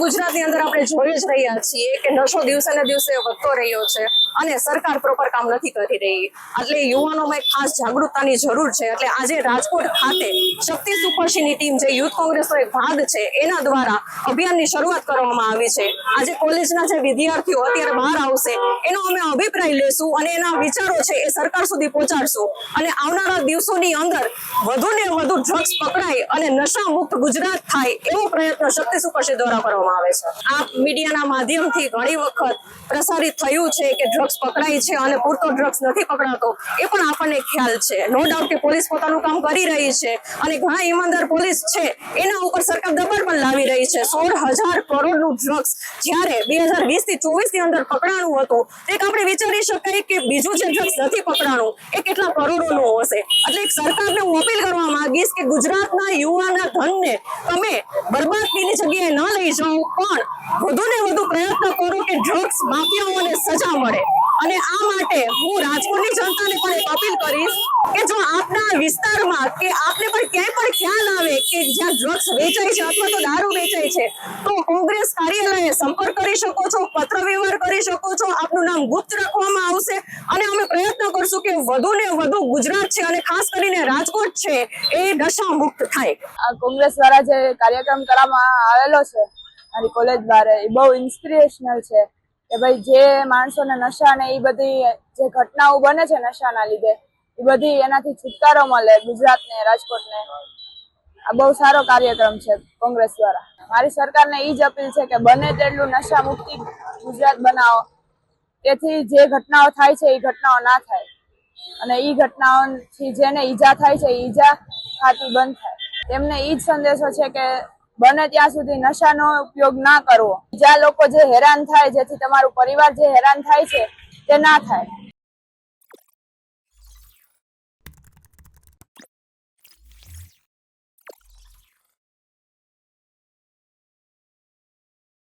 ગુજરાતની અંદર આપણે જોઈ જ રહ્યા છીએ કે નશો દિવસે ને દિવસે વધતો રહ્યો છે અને સરકાર પ્રોપર કામ નથી કરી રહી. એટલે યુવાનોમાં ખાસ જાગૃતતાની જરૂર છે. એટલે આજે રાજકોટ ખાતે શક્તિ સુપરશીની ટીમ જે યુથ કોંગ્રેસનો એક ભાગ છે, એના દ્વારા અભિયાનની શરૂઆત કરવામાં આવી છે. આજે કોલેજના જે વિદ્યાર્થીઓ અત્યારે બહાર આવશે, એનો અમે અભિપ્રાય લેશું અને એના વિચારો છે એ સરકાર સુધી પહોંચાડશું. અને આવનારા દિવસોની અંદર વધુ ને વધુ ડ્રગ્સ પકડાય અને નશા મુક્ત ગુજરાત થાય એવો પ્રયત્ન શક્તિ સુપરશી દ્વારા કરવામાં આવે છે. આ મીડિયાના માધ્યમથી ઘણી વખત પ્રસારિત થયું છે કે ડ્રગ્સ પકડાય છે અને પૂરતો ડ્રગ્સ નથી પકડાતો. એ પણ આપણને ખ્યાલ છે. નો ડાઉટ કે પોલીસ પોતાનું કામ કરી રહી છે અને ઘણા ઈમાનદાર પોલીસ છે, એના ઉપર સરકાર દબાણ પણ લાવી રહી છે. સોળ હજાર કરોડનું ડ્રગ્સ જ્યારે બે હજાર વીસથી ચોવીસની અંદર પકડાણું હતું, તે આપણે વિચારી શકાય કે બીજું જે ડ્રગ્સ નથી પકડાણું, એ કેટલા કરોડોનું હશે? એટલે એક સરકારને હું અપીલ કરવા માંગીશ કે ગુજરાતના યુવાના ધનને તમે બરબાદીની જગ્યાએ ન લઈ પણ વધુ ને વધુ પ્રયત્ન કરો કે ડ્રગ્સ માફિયાઓને સજા મળે. અને આ માટે હું રાજકોટની જનતાને પણ એક અપીલ કરીશ કે જો આપના વિસ્તારમાં કે આપને પણ ક્યાંય પણ ખ્યાલ આવે કે જ્યાં ડ્રગ્સ વેચાય છે અથવા તો દારૂ વેચાય છે, તો કોંગ્રેસ કાર્યાલયે સંપર્ક કરી શકો છો પત્ર વ્યવહાર કરી શકો છો, આપનું નામ ગુપ્ત રાખવામાં આવશે. અને અમે પ્રયત્ન કરશું કે વધુ ને વધુ ગુજરાત છે અને ખાસ કરીને રાજકોટ છે એ નશા મુક્ત થાય કોંગ્રેસ દ્વારા જે કાર્યક્રમ કરવામાં આવેલો છે મારી કોલેજ બારે એ બહુ ઇન્સ્પિરેશનલ છે કે ભાઈ જે માણસોને નશા ને એ બધી જે ઘટનાઓ બને છે નશાના લીધે, એ બધી એનાથી છુટકારો મળે ગુજરાતને, રાજકોટને. આ બહુ સારો કાર્યક્રમ છે કોંગ્રેસ દ્વારા. મારી સરકારને એ જ અપીલ છે કે બને તેટલું નશા મુક્તિ ગુજરાત બનાવો. તેથી જે ઘટનાઓ થાય છે એ ઘટનાઓ ના થાય. અને એ ઘટનાઓથી જેને ઈજા થાય છે એ ઈજા ખાતી બંધ થાય. તેમને એ જ સંદેશો છે કે બને ત્યાં સુધી નશાનો ઉપયોગ ના કરવો. બીજા લોકો જે હેરાન થાય, જેથી તમારું પરિવાર જે હેરાન થાય છે, તે ના થાય.